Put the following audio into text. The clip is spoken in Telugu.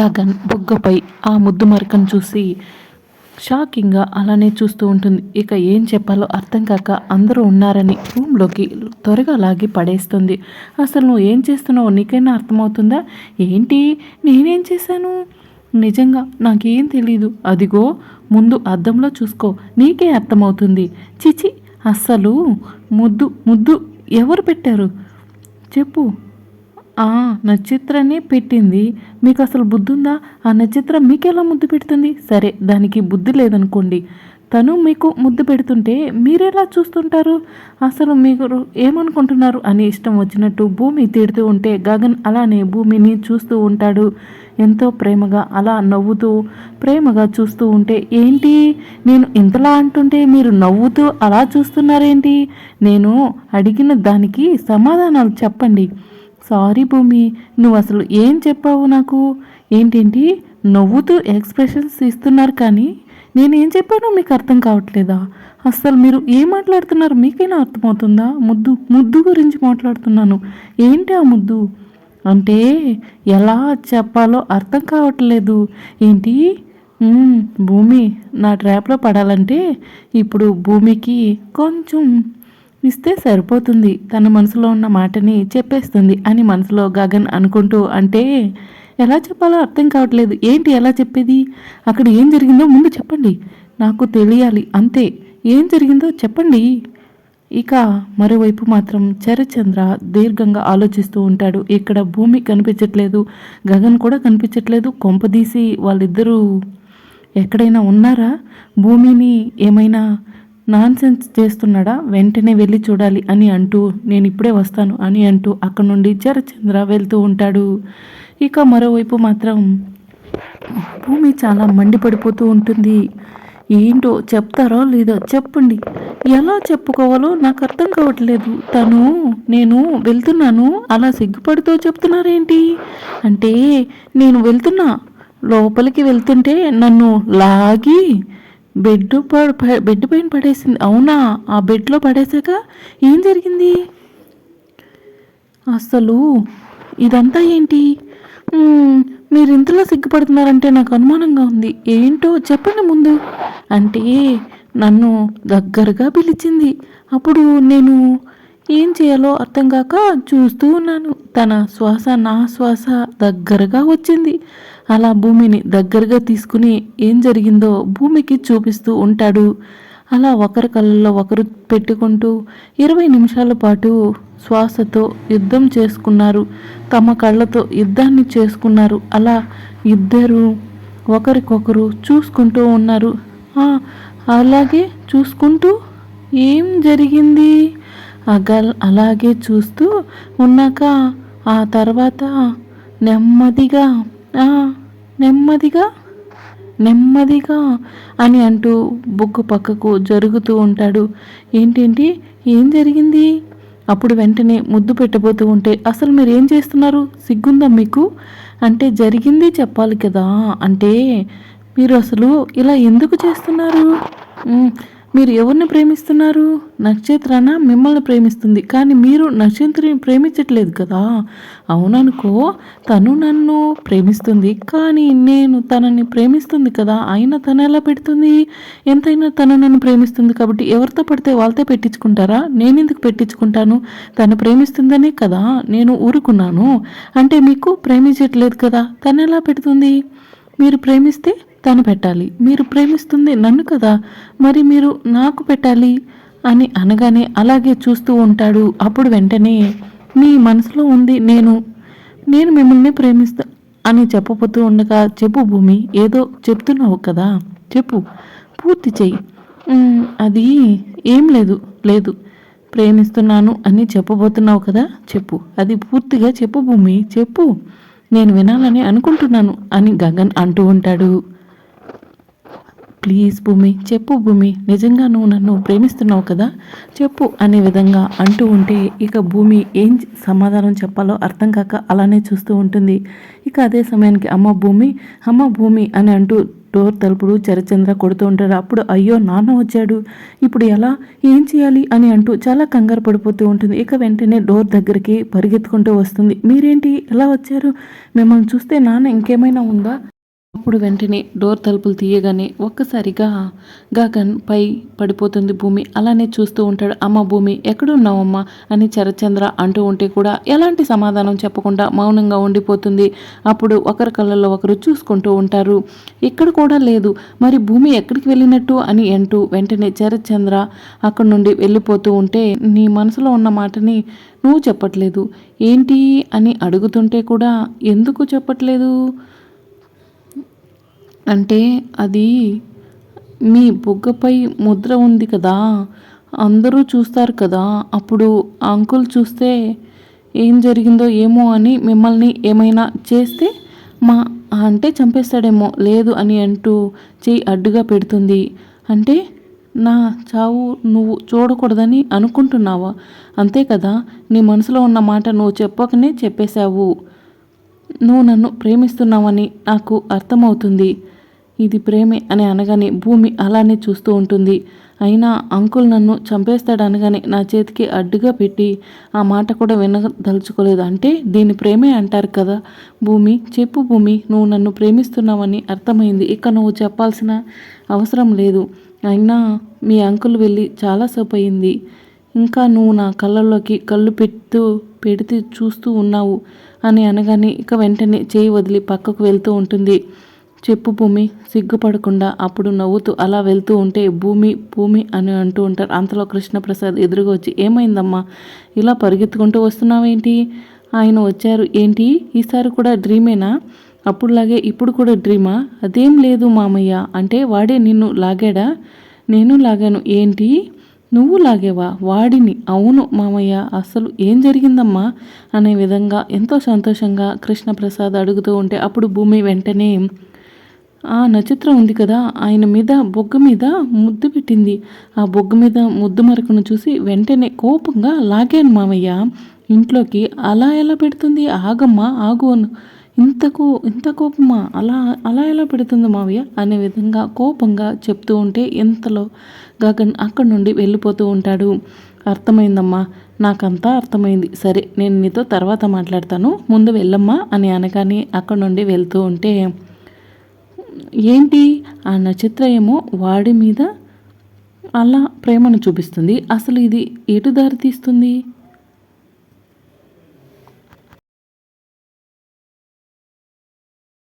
గగన్ బుగ్గపై ఆ ముద్దు మరకను చూసి షాకింగ్గా అలానే చూస్తూ ఉంటుంది. ఇక ఏం చెప్పాలో అర్థం కాక అందరూ ఉన్నారని రూమ్లోకి త్వరగా లాగి పడేస్తుంది. అసలు నువ్వు ఏం చేస్తున్నావు నీకైనా అర్థమవుతుందా? ఏంటి? నేనేం చేశాను? నిజంగా నాకేం తెలీదు. అదిగో ముందు అద్దంలో చూసుకో. నీకే అర్థమవుతుంది. చిచి అస్సలు ముద్దు ముద్దు ఎవరు పెట్టారు? చెప్పు. ఆ నక్షత్రాన్ని పెట్టింది. మీకు అసలు బుద్ధి ఉందా ఆ నక్షత్రం మీకెలా ముద్దు పెడుతుంది? సరే దానికి బుద్ధి లేదనుకోండి. తను మీకు ముద్దు పెడుతుంటే మీరెలా చూస్తుంటారు? అసలు మీరు ఏమనుకుంటున్నారు? అని ఇష్టం వచ్చినట్టు భూమి తిడుతూ ఉంటే గగన్ అలానే భూమిని చూస్తూ ఉంటాడు. ఎంతో ప్రేమగా అలా నవ్వుతూ ప్రేమగా చూస్తూ ఉంటే ఏంటి? నేను ఇంతలా అంటుంటే మీరు నవ్వుతూ అలా చూస్తున్నారేంటి? నేను అడిగిన దానికి సమాధానాలు చెప్పండి. సారీ భూమి నువ్వు అసలు ఏం చెప్పావు నాకు? ఏంటేంటి? నవ్వుతూ ఎక్స్ప్రెషన్స్ ఇస్తున్నారు కానీ నేనేం చెప్పానో మీకు అర్థం కావట్లేదా? అసలు మీరు ఏం మాట్లాడుతున్నారు మీకైనా అర్థమవుతుందా? ముద్దు ముద్దు గురించి మాట్లాడుతున్నాను. ఏంటి ఆ ముద్దు? అంటే ఎలా చెప్పాలో అర్థం కావట్లేదు. ఏంటి? భూమి నా ట్రాప్లో పడాలంటే ఇప్పుడు భూమికి కొంచెం ఇస్తే సరిపోతుంది. తన మనసులో ఉన్న మాటని చెప్పేస్తుంది అని మనసులో గగన్ అనుకుంటూ అంటే ఎలా చెప్పాలో అర్థం కావట్లేదు. ఏంటి ఎలా చెప్పేది? అక్కడ ఏం జరిగిందో ముందు చెప్పండి. నాకు తెలియాలి. అంతే. ఏం జరిగిందో చెప్పండి. ఇక మరోవైపు మాత్రం చరచంద్ర దీర్ఘంగా ఆలోచిస్తూ ఉంటాడు. ఇక్కడ భూమి కనిపించట్లేదు. గగన్ కూడా కనిపించట్లేదు. కొంపదీసి వాళ్ళిద్దరూ ఎక్కడైనా ఉన్నారా? భూమిని ఏమైనా నాన్సెన్స్ చేస్తున్నాడా? వెంటనే వెళ్ళి చూడాలి అని అంటూ నేను ఇప్పుడే వస్తాను అని అంటూ అక్కడ నుండి జరచంద్ర వెళ్తూ ఉంటాడు. ఇక మరోవైపు మాత్రం భూమి చాలా మండిపడిపోతూ ఉంటుంది. ఏంటో చెప్తారో లేదో చెప్పండి. ఎలా చెప్పుకోవాలో నాకు అర్థం కావట్లేదు. తను నేను వెళ్తున్నాను. అలా సిగ్గుపడుతూ చెప్తున్నారేంటి? అంటే నేను వెళ్తున్నా. లోపలికి వెళ్తుంటే నన్ను లాగి బెడ్ బెడ్ పైన పడేసింది. అవునా? ఆ బెడ్లో పడేశాక ఏం జరిగింది? అసలు ఇదంతా ఏంటి? మీరు ఇంతలో సిగ్గుపడుతున్నారంటే నాకు అనుమానంగా ఉంది. ఏంటో చెప్పండి ముందు. అంటే నన్ను దగ్గరగా పిలిచింది. అప్పుడు నేను ఏం చేయాలో అర్థం కాక చూస్తూ ఉన్నాను. తన శ్వాస నా శ్వాస దగ్గరగా వచ్చింది. అలా భూమిని దగ్గరగా తీసుకుని ఏం జరిగిందో భూమికి చూపిస్తూ ఉంటాడు. అలా ఒకరి కళ్ళల్లో ఒకరు పెట్టుకుంటూ ఇరవై నిమిషాల పాటు శ్వాసతో యుద్ధం చేసుకున్నారు. తమ కళ్ళతో యుద్ధాన్ని చేసుకున్నారు. అలా ఇద్దరు ఒకరికొకరు చూసుకుంటూ ఉన్నారు. అలాగే చూసుకుంటూ ఏం జరిగింది? అగల్ అలాగే చూస్తూ ఉన్నాక ఆ తర్వాత నెమ్మదిగా నెమ్మదిగా నెమ్మదిగా అని అంటూ బుక్కు పక్కకు జరుగుతూ ఉంటాడు. ఏంటేంటి? ఏం జరిగింది? అప్పుడు వెంటనే ముద్దు పెట్టబోతూ ఉంటే అసలు మీరు ఏం చేస్తున్నారు? సిగ్గుందా మీకు? అంటే జరిగింది చెప్పాలి కదా అంటే మీరు అసలు ఇలా ఎందుకు చేస్తున్నారు? మీరు ఎవరిని ప్రేమిస్తున్నారు? నక్షత్రాన మిమ్మల్ని ప్రేమిస్తుంది. కానీ మీరు నక్షత్రిని ప్రేమించట్లేదు కదా. అవుననుకో తను నన్ను ప్రేమిస్తుంది. కానీ నేను తనని ప్రేమిస్తుంది కదా. అయినా తను ఎలా పెడుతుంది? ఎంతైనా తను నన్ను ప్రేమిస్తుంది కాబట్టి ఎవరితో పడితే వాళ్ళతో పెట్టించుకుంటారా? నేను ఎందుకు పెట్టించుకుంటాను? తను ప్రేమిస్తుందనే కదా. నేను ఊరుకున్నాను. అంటే మీకు ప్రేమించట్లేదు కదా. తను ఎలా పెడుతుంది? మీరు ప్రేమిస్తే తను పెట్టాలి. మీరు ప్రేమిస్తుంది నన్ను కదా మరి మీరు నాకు పెట్టాలి? అని అనగానే అలాగే చూస్తూ ఉంటాడు. అప్పుడు వెంటనే మీ మనసులో ఉంది నేను నేను మిమ్మల్ని ప్రేమిస్తా అని చెప్పబోతూ ఉండగా చెప్పు భూమి ఏదో చెప్తున్నావు కదా చెప్పు పూర్తి చెయ్యి. అది ఏం లేదు లేదు ప్రేమిస్తున్నాను అని చెప్పబోతున్నావు కదా చెప్పు అది పూర్తిగా చెప్పు భూమి చెప్పు నేను వినాలని అనుకుంటున్నాను అని గగన్ అంటూ ఉంటాడు. ప్లీజ్ భూమి చెప్పు భూమి నిజంగా నువ్వు నన్ను ప్రేమిస్తున్నావు కదా? చెప్పు అనే విధంగా అంటూ ఉంటే ఇక భూమి ఏం సమాధానం చెప్పాలో అర్థం కాక అలానే చూస్తూ ఉంటుంది. ఇక అదే సమయానికి అమ్మ భూమి అమ్మ భూమి అని అంటూ డోర్ తలుపుడు చరచంద్ర కొడుతూ ఉంటాడు అప్పుడు అయ్యో నాన్న వచ్చాడు. ఇప్పుడు ఎలా? ఏం చేయాలి? అని అంటూ చాలా కంగారు పడిపోతూ ఉంటుంది. ఇక వెంటనే డోర్ దగ్గరికి పరిగెత్తుకుంటూ వస్తుంది. మీరేంటి? ఎలా వచ్చారు? మిమ్మల్ని చూస్తే నాన్న ఇంకేమైనా ఉందా? అప్పుడు వెంటనే డోర్ తలుపులు తీయగానే ఒక్కసారిగా గగన్ పై పడిపోతుంది భూమి. అలానే చూస్తూ ఉంటాడు అమ్మ భూమి ఎక్కడున్నావమ్మా? అని చరచంద్ర అంటూ ఉంటే కూడా ఎలాంటి సమాధానం చెప్పకుండా మౌనంగా ఉండిపోతుంది. అప్పుడు ఒకరి కళ్ళల్లో ఒకరు చూసుకుంటూ ఉంటారు. ఇక్కడ కూడా లేదు మరి భూమి ఎక్కడికి వెళ్ళినట్టు? అని అంటూ వెంటనే చరచంద్ర అక్కడి నుండి వెళ్ళిపోతూ ఉంటే నీ మనసులో ఉన్న మాటని నువ్వు చెప్పట్లేదు. ఏంటి? అని అడుగుతుంటే కూడా ఎందుకు చెప్పట్లేదు? అంటే అది మీ బుగ్గపై ముద్ర ఉంది కదా. అందరూ చూస్తారు కదా. అప్పుడు ఆ అంకుల్ చూస్తే ఏం జరిగిందో ఏమో అని మిమ్మల్ని ఏమైనా చేస్తే మా అంటే చంపేస్తాడేమో లేదు అని అంటూ చేయి అడ్డుగా పెడుతుంది. అంటే నా చావు నువ్వు చూడకూడదని అనుకుంటున్నావా? అంతే కదా. నీ మనసులో ఉన్న మాట నువ్వు చెప్పకనే చెప్పేశావు. నువ్వు నన్ను ప్రేమిస్తున్నావని నాకు అర్థమవుతుంది. ఇది ప్రేమే అని అనగానే భూమి అలానే చూస్తూ ఉంటుంది. అయినా అంకుల్ నన్ను చంపేస్తాడు అనగానే నా చేతికి అడ్డుగా పెట్టి ఆ మాట కూడా వినదలుచుకోలేదు. అంటే దీన్ని ప్రేమే అంటారు కదా. భూమి చెప్పు భూమి నువ్వు నన్ను ప్రేమిస్తున్నావని అర్థమైంది. ఇక నువ్వు చెప్పాల్సిన అవసరం లేదు. అయినా మీ అంకుల్ వెళ్ళి చాలాసేపు అయింది. ఇంకా నువ్వు నా కళ్ళల్లోకి కళ్ళు పెడుతూ పెడితే చూస్తూ ఉన్నావు అని అనగానే ఇక వెంటనే చేయి వదిలి పక్కకు వెళ్తూ ఉంటుంది. చెప్పు భూమి సిగ్గుపడకుండా అప్పుడు నవ్వుతూ అలా వెళ్తూ ఉంటే భూమి భూమి అని అంటూ ఉంటారు. అంతలో కృష్ణప్రసాద్ ఎదురుగా వచ్చి ఏమైందమ్మా? ఇలా పరిగెత్తుకుంటూ వస్తున్నావేంటి? ఆయన వచ్చారు. ఏంటి? ఈసారి కూడా డ్రీమేనా? అప్పుడులాగే ఇప్పుడు కూడా డ్రీమా? అదేం లేదు మామయ్య. అంటే వాడే నిన్ను లాగాడా? నేను లాగాను. ఏంటి? నువ్వు లాగేవా? వాడిని. అవును మామయ్య. అసలు ఏం జరిగిందమ్మా? అనే విధంగా ఎంతో సంతోషంగా కృష్ణప్రసాద్ అడుగుతూ ఉంటే అప్పుడు భూమి వెంటనే ఆ నక్షత్రం ఉంది కదా ఆయన మీద బొగ్గ మీద ముద్దు పెట్టింది. ఆ బొగ్గ మీద ముద్దు మరకను చూసి వెంటనే కోపంగా లాగాను మామయ్య ఇంట్లోకి అలా ఎలా పెడుతుంది? ఆగమ్మా ఆగు అను. ఇంతకు ఇంత కోపమా? అలా అలా ఎలా పెడుతుంది మావయ్య? అనే విధంగా కోపంగా చెప్తూ ఉంటే ఎంతలో గగన్ అక్కడి నుండి వెళ్ళిపోతూ ఉంటాడు. అర్థమైందమ్మా నాకంతా అర్థమైంది. సరే నేను నీతో తర్వాత మాట్లాడతాను. ముందు వెళ్ళమ్మా అని అనగానే అక్కడి నుండి వెళ్తూ ఉంటే ఏంటి? ఆ నక్షత్ర ఏమో వాడి మీద అలా ప్రేమను చూపిస్తుంది. అసలు ఇది ఎటు దారి తీస్తుంది?